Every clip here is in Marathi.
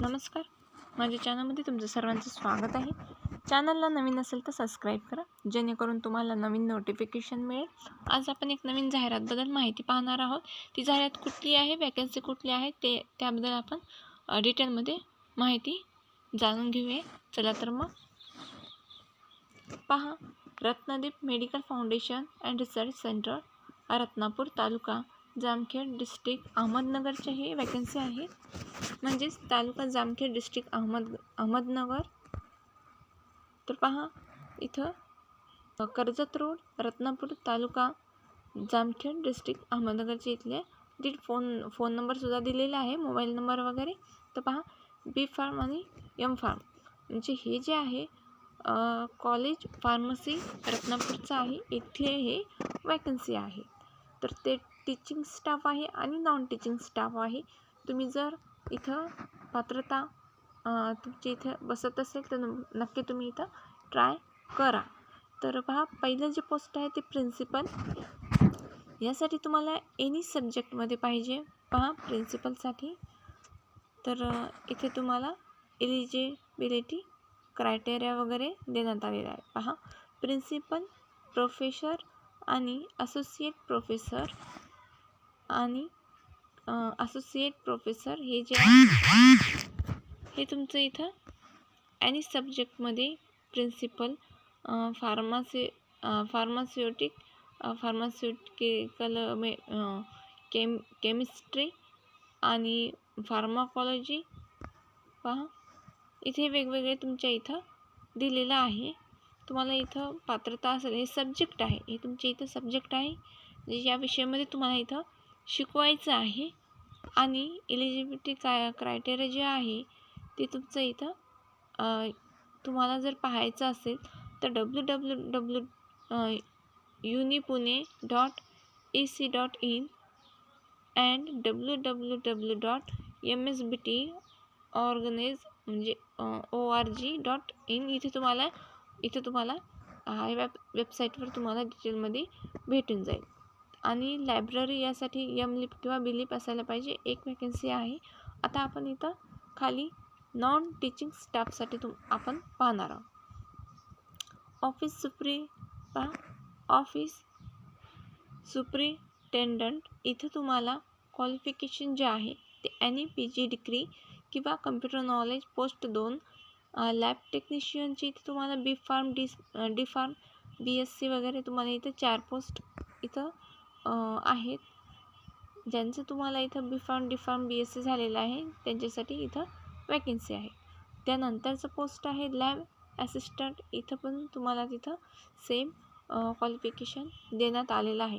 नमस्कार. माझ्या चॅनलमध्ये तुमचं सर्वांचं स्वागत आहे. चॅनलला नवीन असेल तर सबस्क्राईब करा. जेणेकरून तुम्हाला नवीन नोटिफिकेशन मिळेल. आज आपण एक नवीन जाहिरातबद्दल माहिती पाहणार आहोत. ती जाहिरात कुठली आहे वॅकन्सी कुठली आहे ते त्याबद्दल आपण डिटेलमध्ये माहिती जाणून घेऊया. चला तर मग पहा. Ratnadeep medical foundation and research centre Ratnapur taluka. Jamkhed district अहमदनगरच्या हे वॅकन्सी आहे म्हणजेच तालुका जामखेड डिस्ट्रिक्ट अहमद अहमदनगर. तर पहा इथं कर्जत रोड रत्नापूर तालुका जामखेड डिस्ट्रिक्ट अहमदनगरचे इथले. तिथे फोन फोन नंबरसुद्धा दिलेला आहे मोबाईल नंबर वगैरे. तर पहा बी फार्म आणि एम फार्म म्हणजे हे जे आहे कॉलेज फार्मसी रत्नापूरचं आहे इथले हे वॅकन्सी आहे. तर ते टीचिंग स्टाफ आहे आणि नॉन टीचिंग स्टाफ आहे. तुम्ही जर इथं पात्रता तुमची इथं बसत असेल तर नक्की तुम्ही इथं ट्राय करा. तर पहा पहिलं जे पोस्ट आहे ते प्रिन्सिपल यासाठी तुम्हाला एनी सब्जेक्टमध्ये पाहिजे पहा प्रिन्सिपलसाठी तर इथे तुम्हाला एलिजिबिलिटी क्रायटेरिया वगैरे देण्यात आलेला आहे पहा प्रिन्सिपल प्रोफेसर आणि असोसिएट प्रोफेसर आणि असोसिएट प्रोफेसर हे जे आहे हे तुमचं इथं ॲनी सब्जेक्टमध्ये प्रिन्सिपल फार्मासी फार्मास्युटिक फार्मास्युटिकल मे केम केमिस्ट्री आणि फार्माकॉलॉजी पहा. इथे वेगवेगळे तुमच्या इथं दिलेलं आहे. तुम्हाला इथं पात्रता असेल हे सब्जेक्ट आहे. हे तुमच्या इथं सब्जेक्ट आहे. म्हणजे या विषयामध्ये तुम्हाला इथं शिकवायचं आहे. आणि एलिजिबिलिटी काय क्रायटेरिया जे आहे ते तुमचं इथं तुम्हाला जर पाहायचं असेल तर W W W uni Pune dot A C dot in and W W W dot M S B T organise म्हणजे O R G dot in इथे तुम्हाला इथे तुम्हाला ह्या वेब वेबसाईटवर तुम्हाला डिटेलमध्ये भेटून जाईल. आणि लायब्ररी यासाठी यम लिप किंवा बिलिप असायला पाहिजे. एक वॅकन्सी आहे. आता आपण इथं खाली नॉन टीचिंग स्टाफसाठी तुम आपण पाहणार आहोत. ऑफिस सुप्री पा ऑफिस सुप्रिटेंडंट इथं तुम्हाला क्वालिफिकेशन जे आहे ते एनी पी जी डिग्री किंवा कम्प्युटर नॉलेज पोस्ट दोन लॅब टेक्निशियनची इथे तुम्हाला B pharm D D pharm B S C वगैरे तुम्हाला इथं चार पोस्ट इथं आहेत. ज्यांचं तुम्हाला इथं B pharm D pharm B S C झालेलं आहे त्यांच्यासाठी इथं वॅकन्सी आहे. त्यानंतरचं पोस्ट आहे लॅब ॲसिस्टंट इथं पण तुम्हाला तिथं सेम क्वालिफिकेशन देण्यात आलेलं आहे.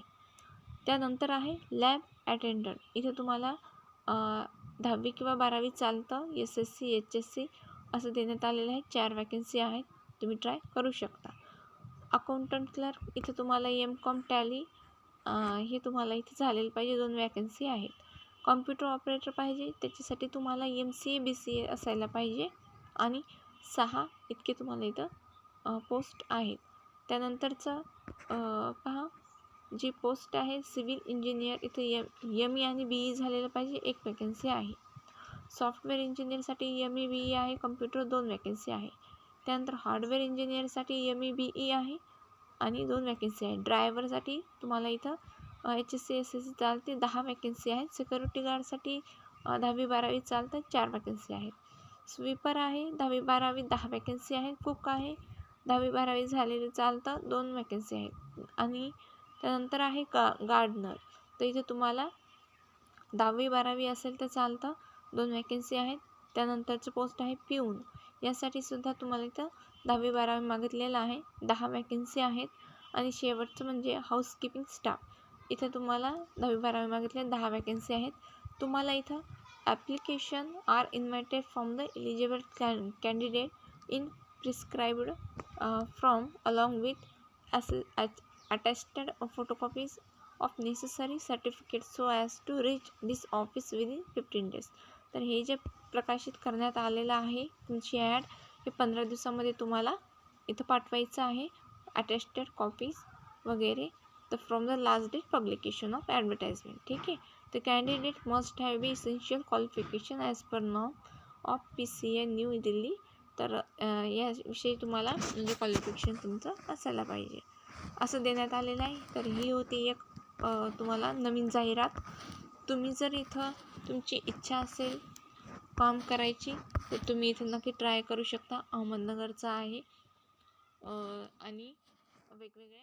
त्यानंतर आहे लॅब अटेंडंट इथं तुम्हाला दहावी किंवा बारावी चालतं S S C H S C असं देण्यात आलेलं आहे. चार वॅकन्सी आहेत. तुम्ही ट्राय करू शकता. अकाउंटंट क्लर्क इथं तुम्हाला एम कॉम टॅली हे तुम्हाला इथे झालेलं पाहिजे. दोन वॅकन्सी आहेत. कॉम्प्युटर ऑपरेटर पाहिजे. त्याच्यासाठी तुम्हाला M C A B C A असायला पाहिजे. आणि सहा इतके तुम्हाला इथं पोस्ट आहेत. त्यानंतरचं पहा. जी पोस्ट आहे सिव्हिल इंजिनियर इथं एम एम ई आणि बी ई झालेलं पाहिजे. एक वॅकन्सी आहे. सॉफ्टवेअर इंजिनियरसाठी एम ई बी ई आहे. कम्प्युटर दोन वॅकन्सी आहे. त्यानंतर हार्डवेअर इंजिनियरसाठी एम ई बी ई आहे. आणि दोन वॅकन्सी आहेत. ड्रायव्हरसाठी तुम्हाला इथं H S C S S C चालते दहा वॅकन्सी आहेत. सिक्युरिटी गार्डसाठी दहावी बारावी चालतं चार वॅकन्सी आहेत. स्वीपर आहे दहावी बारावी दहा वॅकन्सी आहेत. कुक आहे दहावी बारावी झालेले चालतं दोन वॅकन्सी आहेत. आणि त्यानंतर आहे गा गार्डनर तर इथे तुम्हाला दहावी बारावी असेल तर चालतं दोन वॅकन्सी आहेत. त्यानंतरचं पोस्ट आहे पिऊन. यासाठी सुद्धा तुम्हाला इथं दहावी बारावी मागितलेलं आहे. दहा वॅकन्सी आहेत. आणि शेवटचं म्हणजे हाऊसकीपिंग स्टाफ इथं तुम्हाला दहावी बारावी मागितले दहा वॅकन्सी आहेत. तुम्हाला इथं application are invited from the eligible can candidate in prescribed from along with as attested photocopies of necessary certificate so as to reach this office within fifteen days तर हे जे प्रकाशित करण्यात आलेलं आहे तुमची ॲड हे पंधरा दिवसामध्ये तुम्हाला इथं पाठवायचं आहे. अटॅस्टेड कॉपीज वगैरे. तर from the last date publication of advertisement ठीक आहे? तर candidate must have be essential qualification as per नॉम of P C A new Delhi तर याविषयी तुम्हाला म्हणजे क्वालिफिकेशन तुमचं असायला पाहिजे. असं देण्यात आलेलं आहे. तर ही होती एक तुम्हाला नवीन जाहिरात. तुम्ही जर इथं तुमची इच्छा असेल काम करायची तर तुम्ही इथं नक्की ट्राय करू शकता. अहमदनगरचं आहे. आणि वेगवेगळे